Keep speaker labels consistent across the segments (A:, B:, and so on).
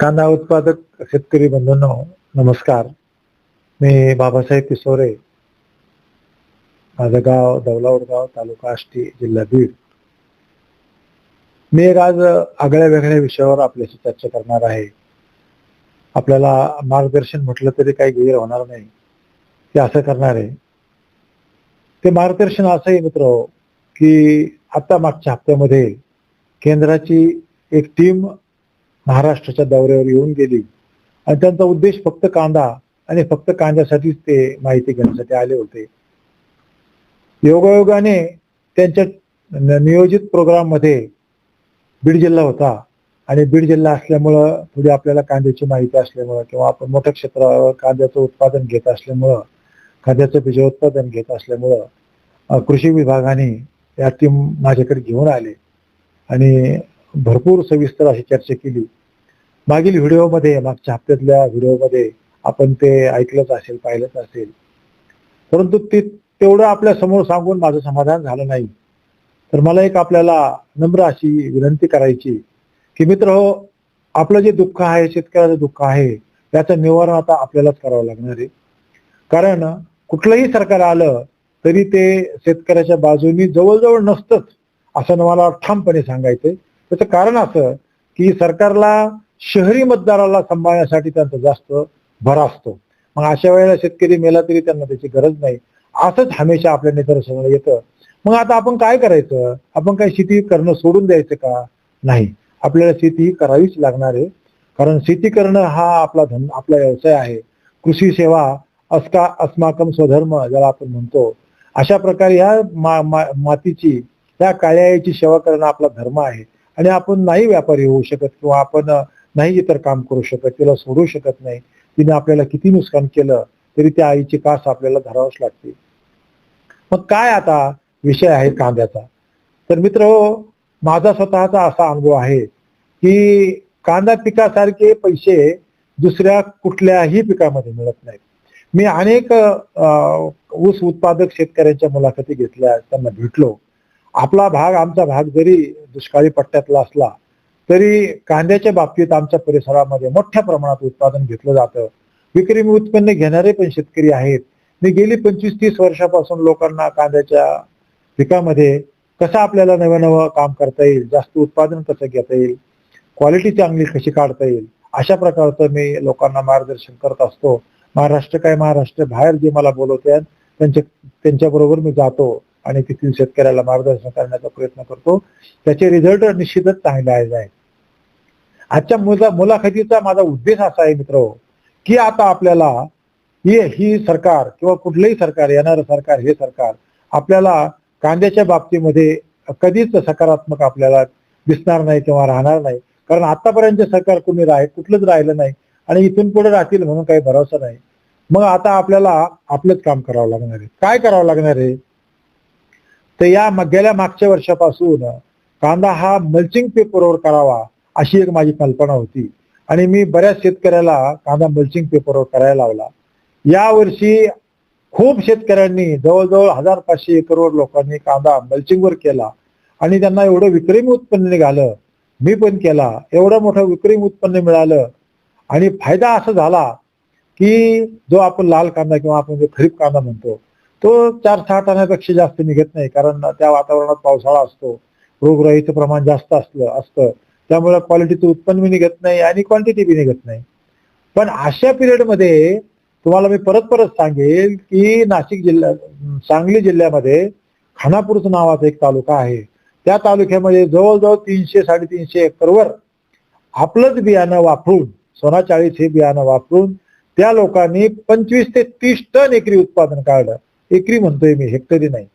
A: कांदा उत्पादक शेतकरी बंधूंनो नमस्कार. मी बाबासाहेब पिसोरे माझं गाव दौलावडगाव तालुका आष्टी जिल्हा बीड. मी एक आज आगळ्या वेगळ्या विषयावर आपल्याशी चर्चा करणार आहे. आपल्याला मार्गदर्शन म्हटलं तरी काही गैर होणार नाही. ते असं करणार आहे. ते मार्गदर्शन असं आहे मित्र की आता मागच्या हप्त्यामध्ये केंद्राची एक टीम महाराष्ट्राच्या दौऱ्यावर येऊन गेली. आणि त्यांचा उद्देश फक्त कांदा आणि फक्त कांद्यासाठीच ते माहिती घेण्यासाठी आले होते. योगायोगाने त्यांच्या नियोजित प्रोग्राममध्ये बीड जिल्हा होता. आणि बीड जिल्हा असल्यामुळं थोडी आपल्याला कांद्याची माहिती असल्यामुळं किंवा आपण मोठ्या क्षेत्रावर कांद्याचं उत्पादन घेत असल्यामुळं कांद्याचं बीज उत्पादन घेत असल्यामुळं कृषी विभागाने या टीम माझ्याकडे घेऊन आले. आणि भरपूर सविस्तर अशी चर्चा केली. मागील व्हिडिओमध्ये मागच्या हप्त्यातल्या व्हिडिओमध्ये आपण ते ऐकलंच असेल पाहिलंच असेल. परंतु ते तेवढं आपल्यासमोर सांगून माझं समाधान झालं नाही. तर मला एक आपल्याला नम्र अशी विनंती करायची की मित्र हो आपलं जे दुःख आहे शेतकऱ्याचं दुःख आहे त्याचं निवारण आता आपल्यालाच करावं लागणार आहे. कारण कुठलंही सरकार आलं तरी ते शेतकऱ्याच्या बाजूनी जवळजवळ नसतंच असं मला ठामपणे सांगायचंय. त्याचं कारण असं की सरकारला शहरी मतदाराला सांभाळण्यासाठी त्यांचा जास्त भर असतो. मग अशा वेळेला शेतकरी मेला तरी त्यांना त्याची गरज नाही. असंच हमेशा आपल्या निदर्शनाला येतं. मग आता आपण काय करायचं? आपण काय शेती करणं सोडून द्यायचं का? नाही. आपल्याला शेती ही करावीच लागणार आहे. कारण शेती करणं हा आपला धन आपला व्यवसाय आहे. कृषी सेवा अस्का अस्माकम स्वधर्म ज्याला आपण म्हणतो. अशा प्रकारे ह्या मा, मा, मातीची त्या काळ्याची सेवा करणं आपला धर्म आहे. आणि आपण नाही व्यापारी होऊ शकत किंवा आपण नाही इतर काम करू शकत तिला सोडू शकत नाही. तिने आपल्याला किती नुकसान केलं तरी त्या आईची कास आपल्याला धरावंच लागते. मग काय आता विषय आहे कांद्याचा? तर मित्र हो, माझा स्वतःचा असा अनुभव आहे की कांदा पिकासारखे पैसे दुसऱ्या कुठल्याही पिकामध्ये मिळत नाहीत. मी अनेक ऊस उत्पादक शेतकऱ्यांच्या मुलाखती घेतल्या त्यांना भेटलो. आपला भाग आमचा भाग जरी दुष्काळी पट्ट्यातला असला तरी कांद्याच्या बाबतीत आमच्या परिसरामध्ये मोठ्या प्रमाणात उत्पादन घेतलं जातं. विक्री उत्पन्न घेणारे पण शेतकरी आहेत. मी गेली पंचवीस तीस वर्षापासून लोकांना कांद्याच्या पिकामध्ये कसं आपल्याला नवं नवं काम करता येईल जास्त उत्पादन कसं घेता येईल क्वालिटी चांगली कशी काढता येईल अशा प्रकारचं मी लोकांना मार्गदर्शन करत असतो. महाराष्ट्र काय महाराष्ट्र बाहेर जे मला बोलवते त्यांच्या त्यांच्याबरोबर मी जातो. आणि तेथील शेतकऱ्याला मार्गदर्शन करण्याचा प्रयत्न करतो. त्याचे रिझल्ट निश्चितच चांगले आले आहेत. आजच्या मुला मुलाखतीचा माझा उद्देश असा आहे मित्र की आता आपल्याला ही ही सरकार किंवा कुठलंही सरकार येणारं सरकार हे सरकार आपल्याला कांद्याच्या बाबतीमध्ये कधीच सकारात्मक आपल्याला दिसणार नाही किंवा राहणार नाही. कारण आतापर्यंत सरकार कुणी राह कुठलंच राहिलं नाही आणि इथून पुढे राहतील म्हणून काही भरोसा नाही. मग आता आपल्याला आपलंच काम करावं लागणार आहे. काय करावं लागणार आहे? तर या गेल्या मागच्या वर्षापासून कांदा हा मल्चिंग पेपरवर करावा अशी एक माझी कल्पना होती. आणि मी बऱ्याच शेतकऱ्याला कांदा मल्चिंग पेपरवर करायला लावला. यावर्षी खूप शेतकऱ्यांनी जवळजवळ हजार पाचशे एकरवर लोकांनी कांदा मल्चिंगवर केला. आणि त्यांना एवढं विक्रमी उत्पन्न निघालं. मी पण केला. एवढं मोठं विक्रमी उत्पन्न मिळालं. आणि फायदा असा झाला की जो आपण लाल कांदा किंवा आपण जो खरीप कांदा म्हणतो तो चार सहा टनापेक्षा जास्त निघत नाही कारण त्या वातावरणात पावसाळा असतो रोगराईचं प्रमाण जास्त असलं असतं. त्यामुळे क्वालिटीचं उत्पन्न बी निघत नाही आणि क्वांटिटी बी निघत नाही. पण अशा पिरियडमध्ये तुम्हाला मी परत परत सांगेल की नाशिक जिल्ह्या सांगली जिल्ह्यामध्ये खानापूरचं नावाचा एक तालुका आहे. त्या तालुक्यामध्ये जवळजवळ तीनशे साडेतीनशे एकरवर आपलंच बियाणं वापरून सोना चाळीस हे बियाणं वापरून त्या लोकांनी पंचवीस ते तीस टन एकरी उत्पादन काढलं. एकरी म्हणतोय मी हेक्टरी नाही.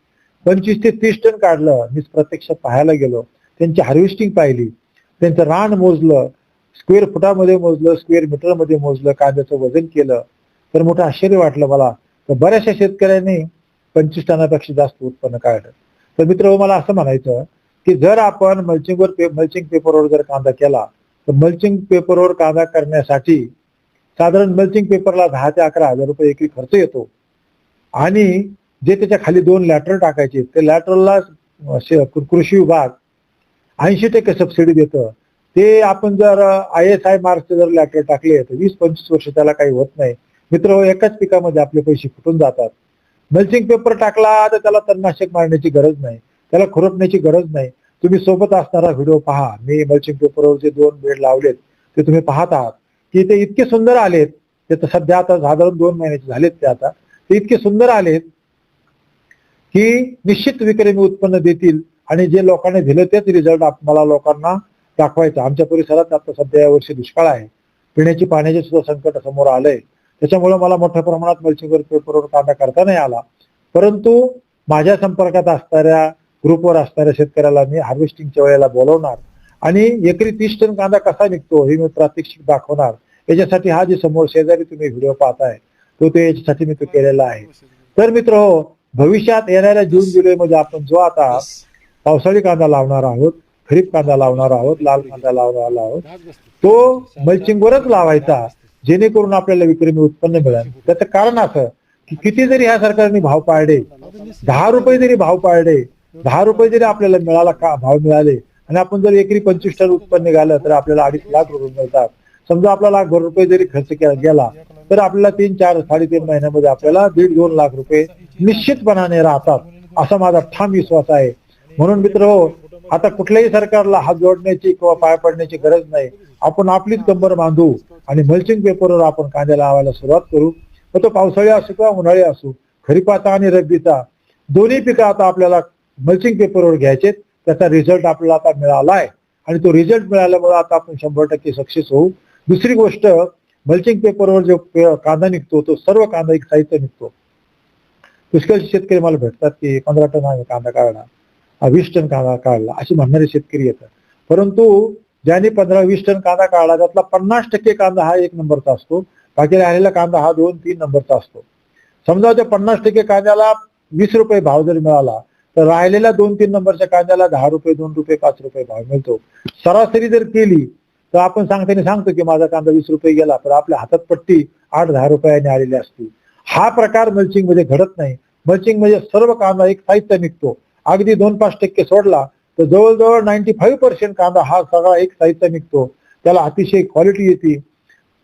A: पंचवीस ते तीस टन काढलं मी प्रत्यक्ष पाहायला गेलो. त्यांची हार्वेस्टिंग पाहिली. त्यांचं रान मोजलं स्क्वेअर फुटामध्ये मोजलं स्क्वेअर मीटरमध्ये मोजलं कांद्याचं वजन केलं. तर मोठं आश्चर्य वाटलं मला. तर बऱ्याचशा शेतकऱ्यांनी पंचवीस टनापेक्षा जास्त उत्पन्न काढलं. तर मित्र हो, मला असं म्हणायचं की जर आपण मल्चिंगवर पे मल्चिंग पेपरवर जर कांदा केला तर मल्चिंग पेपरवर कांदा करण्यासाठी साधारण मल्चिंग पेपरला दहा ते अकरा हजार रुपये एकरी खर्च येतो. आणि जे त्याच्याखाली दोन लॅटरल टाकायचे ते लॅटरलला कृषी विभाग ऐंशी टक्के सबसिडी देतं. ते आपण जर आय एस आय मार्कचे जर लॅटर टाकले तर वीस पंचवीस वर्ष त्याला काही होत नाही. मित्र हो, एकाच पिकामध्ये आपले पैसे फुटून जातात. मल्चिंग पेपर टाकला तर त्याला तणनाशक मारण्याची गरज नाही. त्याला खुरपण्याची गरज नाही. तुम्ही सोबत असणारा व्हिडिओ पहा. मी मल्चिंग पेपरवर जे दोन बेड लावलेत ते तुम्ही पाहत आहात. की ते इतके सुंदर आलेत ते तर सध्या आता साधारण दोन महिन्याचे झालेत ते आता. ते इतके सुंदर आलेत की निश्चित विक्रमी उत्पन्न देतील आणि जे लोकांनी दिलं तेच रिझल्ट मला लोकांना दाखवायचा. आमच्या परिसरात आता सध्या या वर्षी दुष्काळ आहे. पिण्याची पाण्याचे सुद्धा संकट समोर आलंय. त्याच्यामुळे मला मोठ्या प्रमाणात मल्चिंगवर पेपरवर कांदा करता नाही आला. परंतु माझ्या संपर्कात असणाऱ्या ग्रुपवर असणाऱ्या शेतकऱ्याला मी हार्वेस्टिंगच्या वेळेला बोलवणार आणि एकरी तीस टन कांदा कसा निघतो हे मी प्रात्यक्षिक दाखवणार. याच्यासाठी हा जे समोर शेजारी तुम्ही व्हिडिओ पाहताय तो ते याच्यासाठी मी तो केलेला आहे. तर मित्र हो भविष्यात येणाऱ्या जून जुलै मध्ये आपण जो आता पावसाळी कांदा लावणार आहोत खरीप कांदा लावणार आहोत लाल कांदा लावणार आहोत तो मल्चिंगवरच लावायचा जेणेकरून आपल्याला विक्रमी उत्पन्न मिळेल. त्याचं कारण असं की किती जरी ह्या सरकारने भाव पाळले दहा रुपये जरी भाव पाळले दहा रुपये जरी आपल्याला मिळाला का भाव मिळाले आणि आपण जर एकरी पंचवीस टन उत्पन्न निघालं तर आपल्याला अडीच लाख रुपये मिळतात. समजा आपला लाख रुपये जरी खर्च केला गेला तर आपल्याला तीन चार साडेतीन महिन्यामध्ये आपल्याला दीड दोन लाख रुपये निश्चितपणाने राहतात असा माझा ठाम विश्वास आहे. म्हणून मित्र हो आता कुठल्याही सरकारला हात जोडण्याची किंवा पाय पडण्याची गरज नाही. आपण आपलीच कंबर बांधू आणि मल्चिंग पेपरवर आपण कांदे लावायला सुरुवात करू. मग तो पावसाळी असो किंवा उन्हाळी असो खरीपाचा आणि रब्बीचा दोन्ही पिकं आता आपल्याला मल्चिंग पेपरवर घ्यायचे त्याचा रिझल्ट आपल्याला आता मिळाला आहे. आणि तो रिझल्ट मिळाल्यामुळे आता आपण शंभर टक्के सक्सेस होऊ. दुसरी गोष्ट मल्चिंग पेपरवर जो पे- कांदा निघतो तो सर्व कांदा एक साहित्य निघतो. पुष्कळ शेतकरी मला भेटतात की पंधरा टन आम्ही कांदा काढला वीस टन कांदा काढला असे म्हणणारे शेतकरी येतात. परंतु ज्याने पंधरा वीस टन कांदा काढला त्यातला पन्नास टक्के कांदा हा एक नंबरचा असतो. बाकी राहिलेला कांदा हा दोन तीन नंबरचा असतो. समजा त्या पन्नास टक्के कांद्याला वीस रुपये भाव जर मिळाला तर राहिलेल्या दोन तीन नंबरच्या कांद्याला दहा रुपये दोन रुपये पाच रुपये भाव मिळतो. सरासरी जर केली तर आपण सांगताना सांगतो की माझा कांदा वीस रुपये गेला पण आपल्या हातात पट्टी आठ दहा रुपयाने आलेली असते. हा प्रकार मल्चिंगमध्ये घडत नाही. मल्चिंगमध्ये म्हणजे सर्व कांदा एक साहित्य निघतो. अगदी दोन पाच टक्के सोडला तर जवळजवळ नाईन्टी फाईव्ह पर्सेंट कांदा हा सगळा एक साहित्य निघतो. त्याला अतिशय क्वालिटी येते.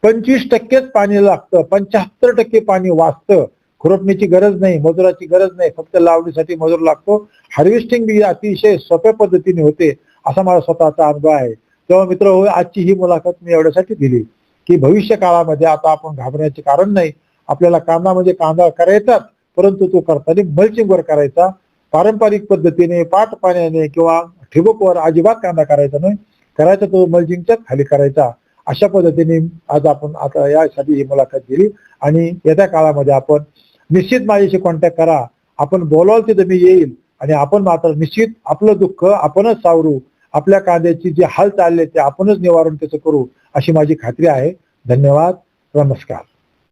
A: पंचवीस टक्केच पाणी लागतं. पंच्याहत्तर टक्के पाणी वाचतं. खुरपणीची गरज नाही मजुराची गरज नाही. फक्त लावणीसाठी मजूर लागतो. हार्वेस्टिंग बी अतिशय सोप्या पद्धतीने होते असा माझा स्वतःचा अनुभव आहे. तेव्हा मित्र हो आजची ही मुलाखत मी एवढ्यासाठी दिली की भविष्य काळामध्ये आता आपण घाबरण्याचे कारण नाही. आपल्याला कांदा म्हणजे कांदा करायचाच परंतु तो करताना मल्चिंगवर करायचा. पारंपरिक पद्धतीने पाट पाण्याने किंवा ठिबकवर अजिबात कांदा करायचा नाही. करायचा तो मल्चिंगच्याच खाली करायचा. अशा पद्धतीने आज आपण आता यासाठी ही मुलाखत दिली आणि येत्या काळामध्ये आपण निश्चित माझ्याशी कॉन्टॅक्ट करा. आपण बोलवाल तिथं मी येईल आणि आपण मात्र निश्चित आपलं दुःख आपणच सावरू. आपल्या कांद्याची जे हाल चालले ते आपणच निवारण त्याचं करू अशी माझी खात्री आहे. धन्यवाद. नमस्कार.